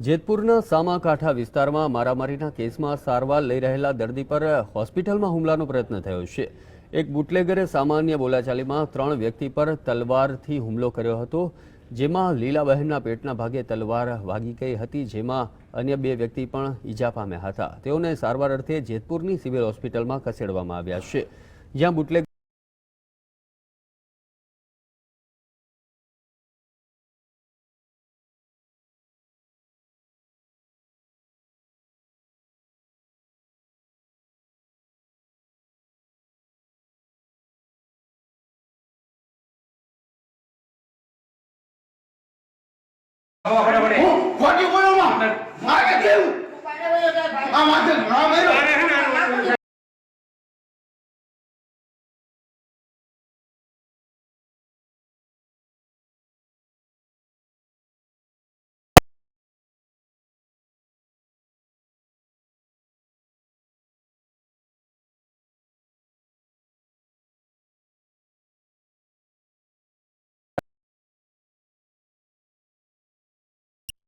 જેતપુરના સામાકાંઠા વિસ્તારમાં મારામારીના કેસમાં સારવાર લઈ રહેલા દર્દી પર હોસ્પિટલમાં હુમલાનો પ્રયત્ન થયો છે. એક બુટલેગરે સામાન્ય બોલાચાલીમાં ત્રણ વ્યક્તિ પર તલવારથી હુમલો કર્યો હતો, જેમાં લીલાબહેનના પેટના ભાગે તલવાર વાગી ગઈ હતી, જેમાં અન્ય બે વ્યક્તિ પણ ઈજા પામ્યા હતા. તેઓને સારવાર અર્થે જેતપુરની સિવિલ હોસ્પિટલમાં ખસેડવામાં આવ્યા છે. જ્યાં બુટલેગ હું ખોટી બોલું મારે કેવું